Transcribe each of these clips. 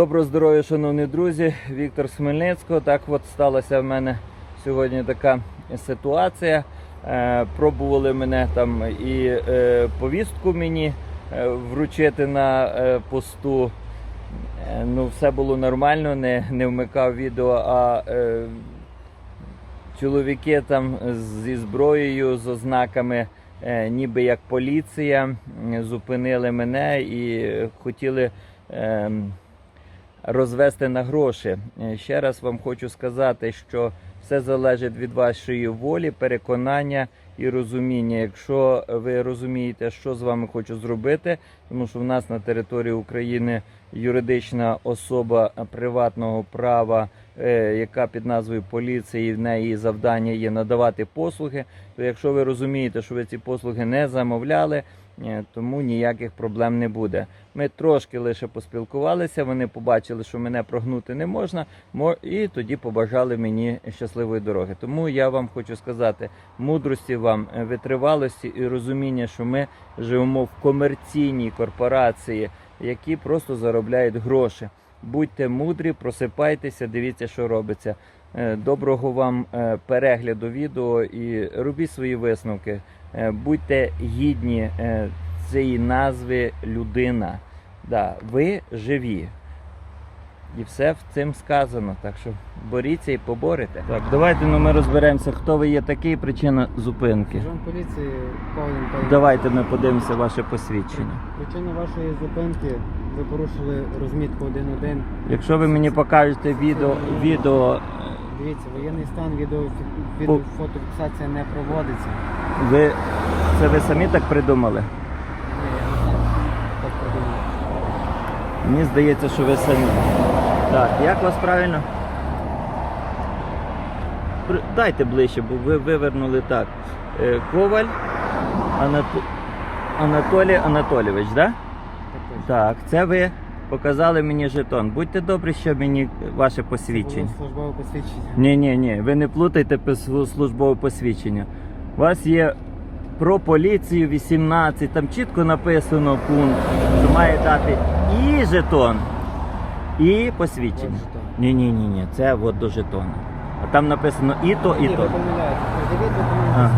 Доброго здоров'я, шановні друзі. Віктор з Хмельницького. Так от сталася в мене сьогодні така ситуація. Е, пробували мене там і е, повістку мені е, вручити на е, посту. Е, ну, все було нормально, не, не вмикав відео, а е, чоловіки там зі зброєю, з ознаками, е, ніби як поліція, зупинили мене і хотіли. Е, розвести на гроші. Е, Ще раз вам хочу сказати, що все залежить від вашої волі, переконання і розуміння. Якщо ви розумієте, що з вами хочу зробити, тому що в нас на території України юридична особа приватного права, е, яка під назвою поліції, в неї завдання є надавати послуги. То якщо ви розумієте, що ви ці послуги не замовляли, тому ніяких проблем не буде. Ми трошки лише поспілкувалися. Вони побачили, що мене прогнути не можна, мо- і тоді побажали мені щасливої дороги. Тому я вам хочу сказати мудрості вам, е, витривалості і розуміння, що ми живемо в комерційній корпорації, які просто заробляють гроші. Будьте мудрі, просипайтеся, дивіться, що робиться. Е, Доброго вам е, перегляду відео і робіть свої висновки. Е, Будьте гідні цієї назви людина. Да, ви живі. І все в цим сказано. Так що боріться і поборете. Так, давайте ну, ми розберемося, хто ви є такий, причина зупинки. Сержант поліції Павло. Давайте ми подивимося ваше посвідчення. Причина вашої зупинки ви порушили розмітку 1.1. Якщо ви мені покажете відео, відео Дивіться, воєнний стан, відео, відео фотофіксація не проводиться. ви це ви самі так придумали? Ні, я не знаю. Так придумав. Мені здається, що ви самі. Так, як вас правильно? При- Дайте ближче, бо ви вивернули так. Е, Коваль Анато... Анатолій Анатолійович, да? Так так? це ви показали мені жетон. Будьте добрі, що мені ваше Це було посвідчення. службове посвідчення. Ні, ні, ні, ви не плутайте службове посвідчення. У вас є про поліцію 18, там чітко написано пункт, що має дати і жетон, і посвідчення. Ні, ні, ні, ні, це от до жетона. А там написано і то, і Ні, то. Ага.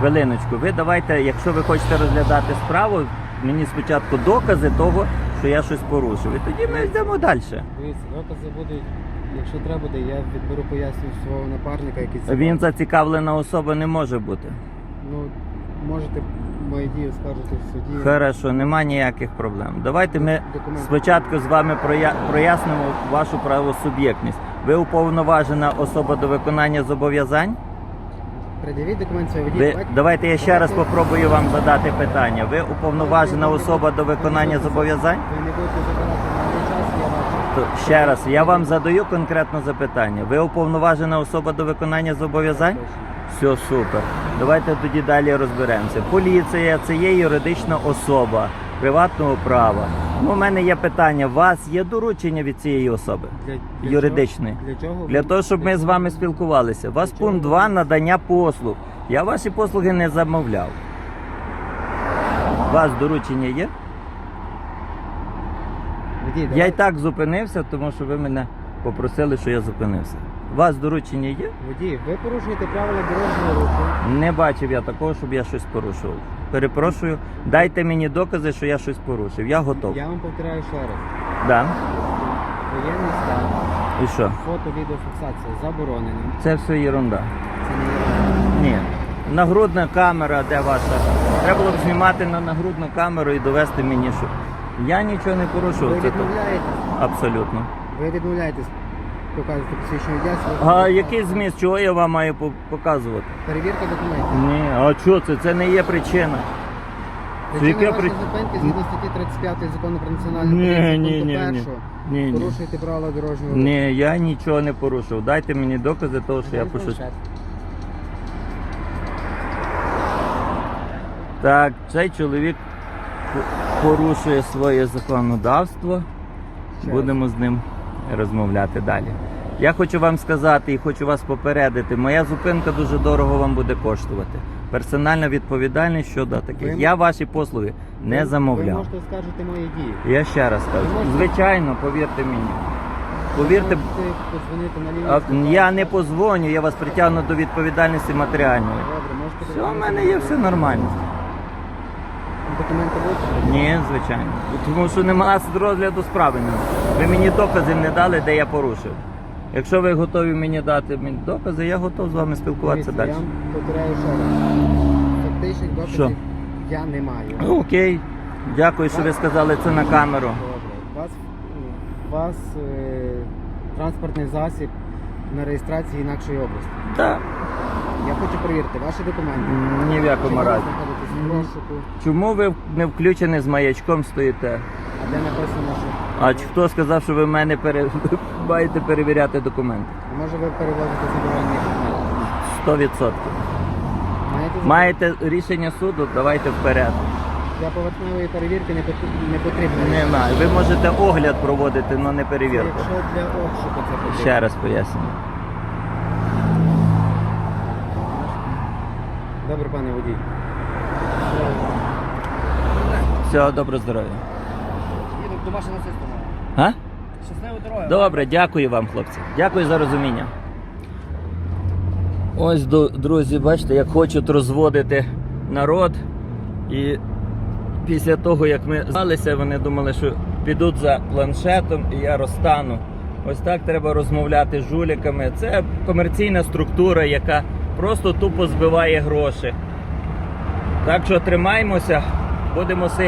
Хвилиночку, ви давайте, якщо ви хочете розглядати справу, мені спочатку докази того, що я щось порушив. І тоді ми йдемо далі. Дивіться, докази будуть, якщо треба буде, я відберу пояснення свого напарника, який це. Він зацікавлена особа не може бути. Ну, можете мої дії скажете в суді. Хорошо, нема ніяких проблем. Давайте ми Документи. спочатку з вами проя- прояснимо вашу правосуб'єктність. Ви уповноважена особа до виконання зобов'язань? Придивіть документ водій. Ви Давайте- я ще раз попробую вам задати питання. Ви уповноважена особа до виконання зобов'язань? Ви не будете забирати на мій час, я бачу. То ще раз я вам задаю конкретно запитання. Ви уповноважена особа до виконання зобов'язань? Все супер. Давайте тоді далі розберемося. Поліція це є юридична особа приватного права. Ну, у мене є питання: у вас є доручення від цієї особи? Для, для Юридичний. Для чого? Для того, щоб ми з вами спілкувалися. У вас пункт 2 надання послуг. Я ваші послуги не замовляв. У вас доручення є? Водій, Я давай. і так зупинився, тому що ви мене попросили, що я зупинився. У вас доручення є? Водій, ви порушуєте правила дорожнього руху. Не бачив я такого, щоб я щось порушував. Перепрошую, дайте мені докази, що я щось порушив. Я готов. Я вам повторяю ще раз. Да. Воєнний стан, І що? фото-відеофіксація заборонена. Це все ерунда. Це не є. Ні. Нагрудна камера, де ваша? Треба було б знімати на нагрудну камеру і довести мені, що я нічого не Ви порушував. Це то. відмовляєтесь. Абсолютно. Ви відмовляєтесь показувати посвідчення водія. А який зміст, чого я вам маю по- показувати? Перевірка документів. Ні, а що це? Це не є причина. Причина вашої при- зупинки згідно статті 35 закону про національну Ні, поліцію, ні, пункту ні, ні. Ні, ні. Порушуєте правила дорожнього руху. Ні, я нічого не порушив. Дайте мені докази того, що я Ідемо пишу. планшет. Так, цей чоловік по- порушує своє законодавство. Ще Будемо з ним розмовляти далі. Я хочу вам сказати і хочу вас попередити, моя зупинка дуже дорого вам буде коштувати. Персональна відповідальність щодо таких. Ви- Я ваші послуги не Ви замовляв. можете скажете мої дії. Я ще раз кажу. Можете- Звичайно, повірте мені. Повірте, Можете подзвонити на лінію. а, сказати, я не позвоню, я вас притягну до відповідальності матеріальної. Добре, можете... Все, в мене є все нормально. Документи будуть? Ні, звичайно. Тому що нема розгляду справи. Ви мені доказів не дали, де я порушив. Якщо ви готові мені дати мені докази, я готов з вами спілкуватися далі. Я вам повторяю ще раз. Фактичних доказів Що? я не маю. Ну, Окей. Дякую, що ви сказали це на камеру. Добре. У вас, вас е, транспортний засіб на реєстрації інакшої області. Так, Я хочу перевірити ваші документи. ні в якому разі. Розшуку, Чому ви не включені з маячком стоїте? а де написано, що А чи хто сказав, що ви в мене пере... маєте перевіряти документи? може ви перевозите заборонені предмети? 100%. Маєте рішення суду, давайте вперед. Для поверхневої перевірки не, пот- не потрібно. Немає. Ви можете огляд проводити, але не Це перевірку. Якщо для обшуку це потрібно. Ще раз пояснюю. Добре, пане водій. Всього доброго здоров'я. Їду машини системи. А? Дороги. Добре, дякую вам, хлопці. Дякую за розуміння. Ось, друзі, бачите, як хочуть розводити народ. І після того, як ми зналися, вони думали, що підуть за планшетом і я розстану. Ось так треба розмовляти з жуліками. Це комерційна структура, яка просто тупо збиває гроші. Так що тримаймося, будемо сильні.